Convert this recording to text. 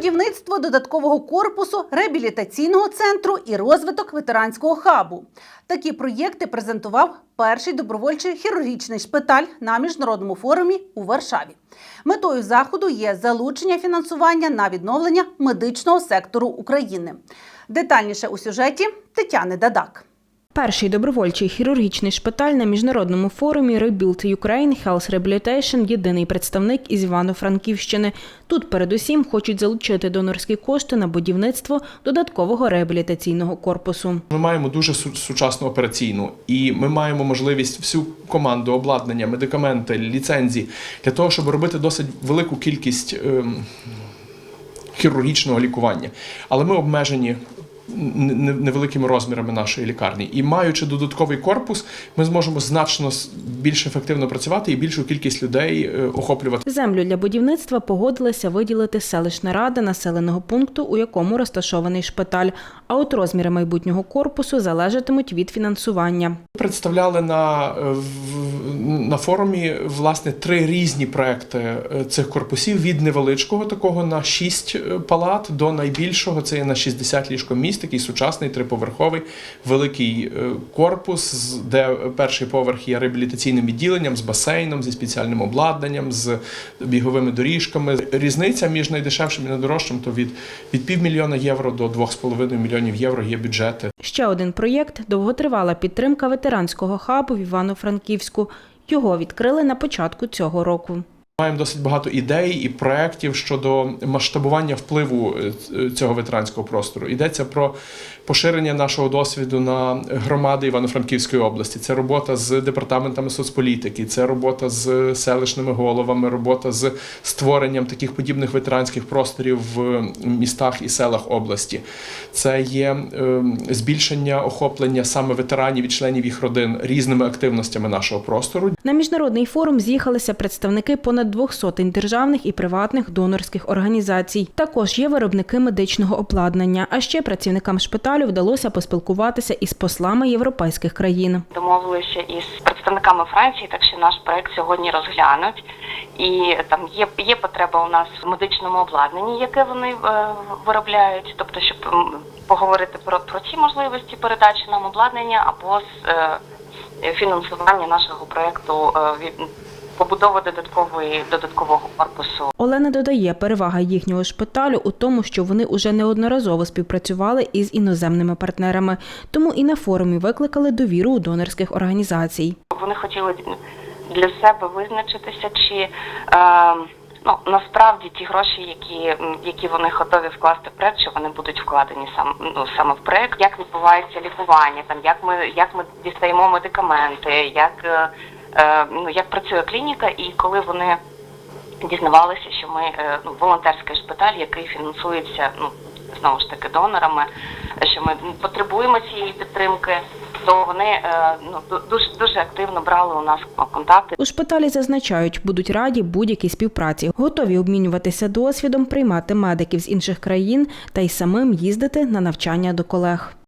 будівництво додаткового корпусу, реабілітаційного центру і розвиток ветеранського хабу. Такі проєкти презентував перший добровольчий хірургічний шпиталь на міжнародному форумі у Варшаві. Метою заходу є залучення фінансування на відновлення медичного сектору України. Детальніше у сюжеті Тетяни Дадак. Перший добровольчий хірургічний шпиталь на міжнародному форумі Rebuild Ukraine Health Rehabilitation – єдиний представник із Івано-Франківщини. Тут передусім хочуть залучити донорські кошти на будівництво додаткового реабілітаційного корпусу. Ми маємо дуже сучасну операційну, і ми маємо можливість всю команду, обладнання, медикаменти, ліцензії для того, щоб робити досить велику кількість ем, хірургічного лікування. Але ми обмежені невеликими розмірами нашої лікарні. І маючи додатковий корпус, ми зможемо значно більш ефективно працювати і більшу кількість людей е, охоплювати. Землю для будівництва погодилася виділити селищна рада населеного пункту, у якому розташований шпиталь. А от розміри майбутнього корпусу залежатимуть від фінансування. Представляли на, е, на форумі власне три різні проекти е, цих корпусів: від невеличкого такого на 6 палат до найбільшого це є на 60 ліжкоміст, такий сучасний триповерховий великий е, корпус, де перший поверх є реабілітаційним відділенням з басейном, зі спеціальним обладнанням, з біговими доріжками. Різниця між найдешевшим і найдорожчим то від, від півмільйона євро до 2,5 мільйонів євро є бюджети. Ще один проєкт довготривала підтримка ветеранського хабу в Івано-Франківську. Його відкрили на початку цього року. Маємо досить багато ідей і проєктів щодо масштабування впливу е, цього ветеранського простору. Йдеться про поширення нашого досвіду на громади Івано-Франківської області. Це робота з департаментами соцполітики, це робота з селищними головами, робота з створенням таких подібних ветеранських просторів в містах і селах області. Це є е, збільшення охоплення саме ветеранів і членів їх родин різними активностями нашого простору. На міжнародний форум з'їхалися представники понад двох сотень державних і приватних донорських організацій. Також є виробники медичного обладнання. А ще працівникам шпиталю вдалося поспілкуватися із послами європейських країн. домовилися із представниками Франції, так що наш проект сьогодні розглянуть. І там є, є потреба у нас в медичному обладнанні, яке вони е, виробляють, тобто, щоб поговорити про, про ці можливості передачі нам обладнання або з е, фінансування нашого проекту е, від побудови додаткової додаткового корпусу Олена додає, перевага їхнього шпиталю у тому, що вони уже неодноразово співпрацювали із іноземними партнерами, тому і на форумі викликали довіру у донорських організацій. Вони хотіли для себе визначитися, чи е, ну насправді ті гроші, які, які вони готові вкласти в проект, що вони будуть вкладені сам ну саме в проект, як відбувається лікування, там як ми як ми дістаємо медикаменти, як е, ну як працює клініка, і коли вони дізнавалися, що ми е, ну, волонтерський шпиталь, який фінансується ну знову ж таки донорами, що ми потребуємо цієї підтримки, то вони е, ну дуже дуже активно брали у нас контакти. У шпиталі зазначають, будуть раді будь-якій співпраці, готові обмінюватися досвідом, приймати медиків з інших країн та й самим їздити на навчання до колег.